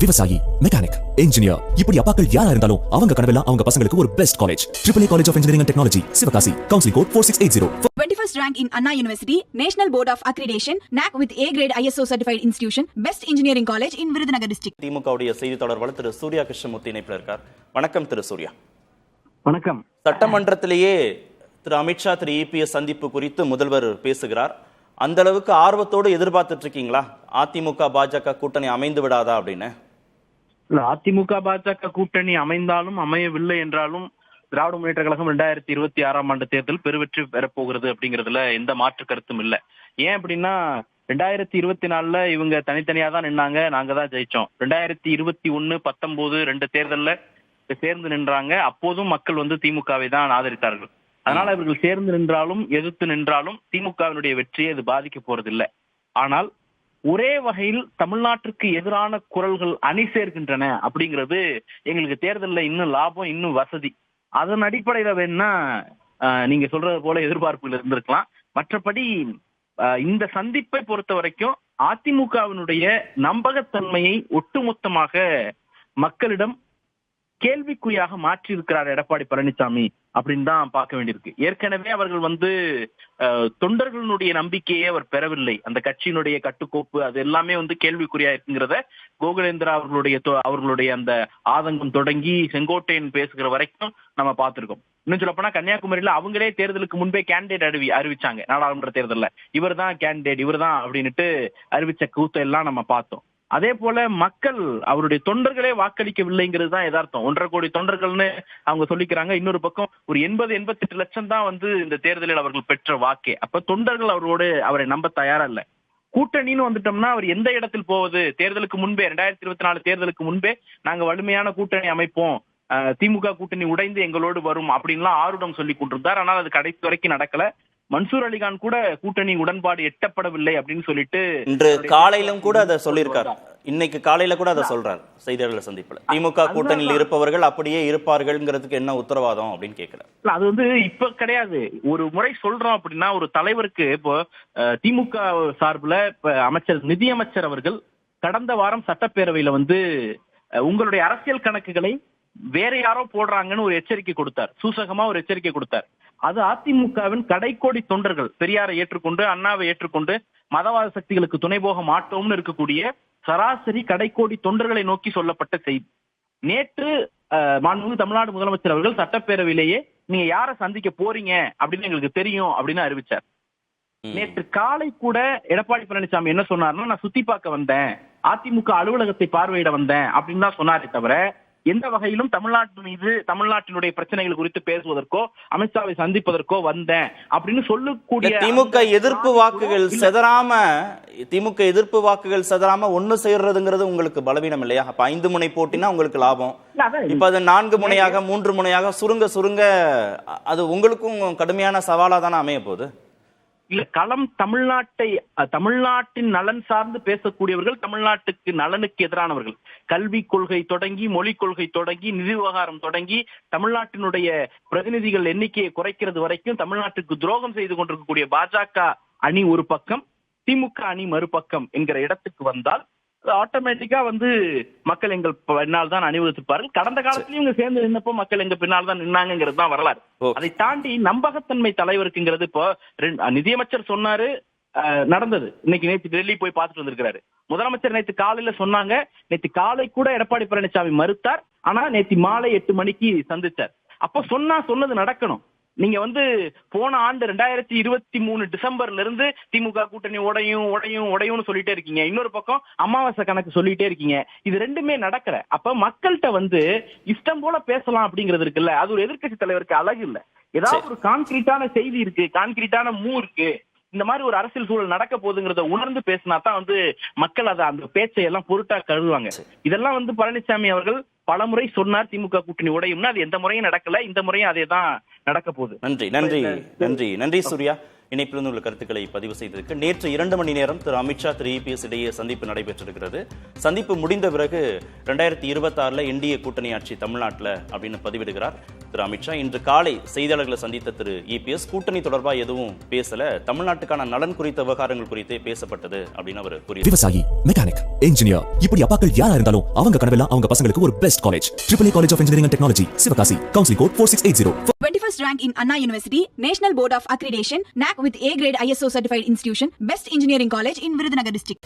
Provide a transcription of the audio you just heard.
விவசாயி mechanic engineer இப்படி அப்பாக்கள் யாரா இருந்தாலும் அவங்க கனவெல்லாம் அவங்க பசங்களுக்கு ஒரு best college triple college of engineering and technology Sivakasi counselling code four six eight zero 21st rank in Anna University, National Board of Accreditation, NAC with A grade ISO certified institution, Best Engineering College in Virudhunagar district. திமுகவுடைய செய்தி தொடர்பாளர் திரு சூர்யா கிருஷ்ணமூர்த்தி இணைப்பில் இருக்கார். வணக்கம் திரு சூர்யா. வணக்கம். சட்டமன்றத்திலேயே திரு அமித்ஷா திரு EPS சந்திப்பு குறித்து முதல்வர் பேசுகிறார். அந்த அளவுக்கு ஆர்வத்தோடு எதிர்பார்த்துட்டு இருக்கீங்களா? அதிமுக பாஜக கூட்டணி அமைந்து விடாதா அப்படின்னு? அதிமுக பாஜக கூட்டணி அமைந்தாலும் அமையவில்லை என்றாலும் திராவிட முன்னேற்ற கழகம் ரெண்டாயிரத்தி இருபத்தி ஆறாம் ஆண்டு தேர்தல் பெருவெற்றி பெறப்போகிறது அப்படிங்கறதுல எந்த மாற்று கருத்தும் இல்ல. ஏன் அப்படின்னா ரெண்டாயிரத்தி இருபத்தி நாலுல இவங்க தனித்தனியா தான் நின்னாங்க நாங்க தான் ஜெயிச்சோம். ரெண்டாயிரத்தி இருபத்தி ஒண்ணு பத்தொன்பது ரெண்டு தேர்தல்ல சேர்ந்து நின்றாங்க. அப்போதும் மக்கள் வந்து திமுகவை தான் ஆதரித்தார்கள். அதனால இவர்கள் சேர்ந்து நின்றாலும் எதிர்த்து நின்றாலும் திமுகவினுடைய வெற்றியை அது பாதிக்க போறதில்லை. ஆனால் ஒரே வகையில் தமிழ்நாட்டிற்கு எதிரான குரல்கள் அணி சேர்க்கின்றன அப்படிங்கிறது எங்களுக்கு தேர்தலில் இன்னும் லாபம் இன்னும் வசதி. அதன் அடிப்படையில வேணா ஆஹ், நீங்க சொல்றது போல எதிர்பார்ப்புகள் இருந்திருக்கலாம். மற்றபடி ஆஹ், இந்த சந்திப்பை பொறுத்த வரைக்கும் அதிமுகவினுடைய நம்பகத்தன்மையை ஒட்டுமொத்தமாக மக்களிடம் கேள்விக்குறியாக மாற்றி இருக்கிறார் எடப்பாடி பழனிசாமி. அப்படின்னு தான் பார்க்க வேண்டியிருக்கு. ஏற்கனவே அவர்கள் வந்து தொண்டர்களுடைய நம்பிக்கையை அவர் பெறவில்லை. அந்த கட்சியினுடைய கட்டுக்கோப்பு அது எல்லாமே வந்து கேள்விக்குறியா இருக்குங்கிறத கோகுலேந்திரா அவர்களுடைய தொ- அவர்களுடைய அந்த ஆதங்கம் தொடங்கி செங்கோட்டையன் பேசுகிற வரைக்கும் நம்ம பார்த்திருக்கோம். இன்னும் சொல்ல போனா கன்னியாகுமரியில அவங்களே தேர்தலுக்கு முன்பே கேண்டிடேட் அறிவி அறிவிச்சாங்க நாடாளுமன்ற தேர்தலில். இவர் தான் கேண்டிடேட் இவர் தான் அப்படின்னுட்டு அறிவிச்ச கூத்த எல்லாம் நம்ம பார்த்தோம். அதே போல மக்கள் அவருடைய தொண்டர்களே வாக்களிக்கவில்லைங்கிறது தான் எதார்த்தம் ஒன்றரை கோடி தொண்டர்கள்னு அவங்க சொல்லிக்கிறாங்க. இன்னொரு பக்கம் ஒரு எண்பது எண்பத்தி எட்டு லட்சம் தான் வந்து இந்த தேர்தலில் அவர்கள் பெற்ற வாக்கே. அப்ப தொண்டர்கள் அவரோடு அவரை நம்ப தயாரா இல்லை. கூட்டணின்னு வந்துட்டோம்னா அவர் எந்த இடத்தில் போவது? தேர்தலுக்கு முன்பே ரெண்டாயிரத்தி இருபத்தி நாலு தேர்தலுக்கு முன்பே நாங்க வலிமையான கூட்டணி அமைப்போம். திமுக கூட்டணி உடைந்து எங்களோடு வரும் அப்படின்லாம் ஆருடம் சொல்லி கொண்டிருந்தார். ஆனால் அது கடைசி வரைக்கும் நடக்கல. மன்சூர் அலிகான் கூட கூட்டணி உடன்பாடு எட்டப்படவில்லை அப்படின்னு சொல்லிட்டு இன்று காலையிலும் கூட அதை சொல்லியிருக்கார். இன்னைக்கு காலையில கூட அதை சொல்றார் செய்தியாளர் சந்திப்புல. திமுக கூட்டணியில் இருப்பவர்கள் அப்படியே இருப்பார்கள்ங்கிறதுக்கு என்ன உத்தரவாதம் அப்படின்னு கேட்கிறார் அது வந்து இப்ப கிடையாது. ஒரு முறை சொல்றோம் அப்படின்னா ஒரு தலைவருக்கு இப்போ திமுக சார்புல இப்ப அமைச்சர் நிதியமைச்சர் அவர்கள் கடந்த வாரம் சட்டப்பேரவையில வந்து உங்களுடைய அரசியல் கணக்குகளை வேற யாரோ போடுறாங்கன்னு ஒரு எச்சரிக்கை கொடுத்தார். சூசகமா ஒரு எச்சரிக்கை கொடுத்தார். அது அதிமுகவின் கடைக்கோடி தொண்டர்கள் பெரியாரை ஏற்றுக்கொண்டு அண்ணாவை ஏற்றுக்கொண்டு மதவாத சக்திகளுக்கு துணை போக மாட்டோம்னு இருக்கக்கூடிய சராசரி கடைக்கோடி தொண்டர்களை நோக்கி சொல்லப்பட்ட செய்தி. நேற்று மாண்புமிகு தமிழ்நாடு முதலமைச்சர் அவர்கள் சட்டப்பேரவையிலேயே நீங்க யாரை சந்திக்க போறீங்க? அப்படின்னு எங்களுக்கு தெரியும் அப்படின்னு அறிவிச்சார். நேற்று காலை கூட எடப்பாடி பழனிசாமி என்ன சொன்னார்னா நான் சுத்தி பார்க்க வந்தேன். அதிமுக அலுவலகத்தை பார்வையிட வந்தேன். அப்படின்னு தான் சொன்னாரே தவிர எந்த வகையிலும் தமிழ்நாட்டு மீது தமிழ்நாட்டினுடைய பிரச்சனைகள் குறித்து பேசுவதற்கோ அமித்ஷாவை சந்திப்பதற்கோ வந்தேன். அப்படின்னு சொல்லக்கூடிய திமுக எதிர்ப்பு வாக்குகள் செதறாம திமுக எதிர்ப்பு வாக்குகள் செதறாம ஒண்ணு சேர்றதுங்கிறது உங்களுக்கு பலவீனம் இல்லையா? அப்ப ஐந்து முனை போட்டினா உங்களுக்கு லாபம். இப்ப அது நான்கு முனையாக மூன்று முனையாக சுருங்க சுருங்க அது உங்களுக்கும் கடுமையான சவாலா தானே அமைய போகுது? இல்ல களம் தமிழ்நாட்டை தமிழ்நாட்டின் நலன் சார்ந்து பேசக்கூடியவர்கள் தமிழ்நாட்டுக்கு நலனுக்கு எதிரானவர்கள். கல்வி கொள்கை தொடங்கி மொழிக் கொள்கை தொடங்கி நிதி விவகாரம் தொடங்கி தமிழ்நாட்டினுடைய பிரதிநிதிகள் எண்ணிக்கையை குறைக்கிறது வரைக்கும் தமிழ்நாட்டுக்கு துரோகம் செய்து கொண்டிருக்கக்கூடிய பாஜக அணி ஒரு பக்கம் திமுக அணி மறுபக்கம் என்கிற இடத்துக்கு வந்தால் ஆட்டோமேட்டிக்கா வந்து மக்கள் எங்கள் பின்னால் தான் அணிவகுத்திருப்பார்கள். கடந்த காலத்திலயும் இவங்க சேர்ந்து நின்னப்போ மக்கள் எங்க பின்னால் தான் நின்னாங்கிறது தான் வரலாறு. அதை தாண்டி நம்பகத்தன்மை தலைவருக்குங்கிறது இப்போ நிதியமைச்சர் சொன்னாரு நடந்தது. இன்னைக்கு நேற்று டெல்லி போய் பார்த்துட்டு வந்திருக்காரு முதலமைச்சர் நேற்று காலையில சொன்னாங்க நேற்று காலை கூட எடப்பாடி பழனிசாமி மறுத்தார் ஆனா நேற்று மாலை எட்டு மணிக்கு சந்திச்சார். அப்போ சொன்னா சொன்னது நடக்கணும். நீங்க வந்து போன ஆண்டு ரெண்டாயிரத்தி இருபத்தி மூணு டிசம்பர்ல இருந்து திமுக கூட்டணி உடையும் உடையும் உடையும்னு சொல்லிட்டே இருக்கீங்க. இன்னொரு பக்கம் அமாவாசை கணக்கு சொல்லிட்டே இருக்கீங்க. இது ரெண்டுமே நடக்கல. அப்ப மக்கள்கிட்ட வந்து இஷ்டம் போல பேசலாம் அப்படிங்கிறது இருக்குல்ல. அது ஒரு எதிர்க்கட்சி தலைவருக்கு அழகு இல்ல. ஏதாவது ஒரு கான்கிரீட்டான செய்தி இருக்கு கான்கிரீட்டான மூ இருக்கு. இந்த மாதிரி ஒரு அரசியல் சூழல் நடக்க போகுதுங்கிறத உணர்ந்து பேசினா தான் வந்து மக்கள் அதை அந்த பேச்சை எல்லாம் பொருட்டா கருதுவாங்க இதெல்லாம் வந்து பழனிசாமி அவர்கள் பலமுறை சொன்னார் திமுக கூட்டணி உடையும்னா. அது எந்த முறையும் நடக்கல. இந்த முறையும் அதே தான் நடக்க போகுது. நன்றி நன்றி நன்றி. நன்றி சூர்யா. இணைப்பிலிருந்து உள்ள கருத்துக்களை பதிவு செய்ததற்கு நேற்று இரண்டு மணி நேரம் திரு அமித்ஷா திரு இபிஎஸ் இடையே சந்திப்பு நடைபெற்றிருக்கிறது. சந்திப்பு முடிந்த பிறகு ரெண்டாயிரத்தி இருபத்தாறுல என்டிஏ கூட்டணி ஆட்சி தமிழ்நாட்டில் அப்படின்னு பதிவிடுகிறார். திரு அமித்ஷா இன்று காலை செய்தியாளர்களை சந்தித்த திரு இபிஎஸ் கூட்டணி தொடர்பா எதுவும் பேசல. தமிழ்நாட்டுக்கான நலன் குறித்த விவகாரங்கள் குறித்தே பேசப்பட்டது அப்படின்னு அவர் கூறியிருக்கிறார் விவசாயி மெக்கானிக் இன்ஜினியர் இப்படி அப்பாக்கள் யாரா இருந்தாலும் அவங்க கனவெல்லாம் அவங்க பசங்களுக்கு ஒரு best college triple college of engineering and technology Sivakasi counselling code four six eight zero 21st rank in Anna University, National Board of Accreditation, NAC with A grade ISO certified institution, best engineering college in Virudhunagar district.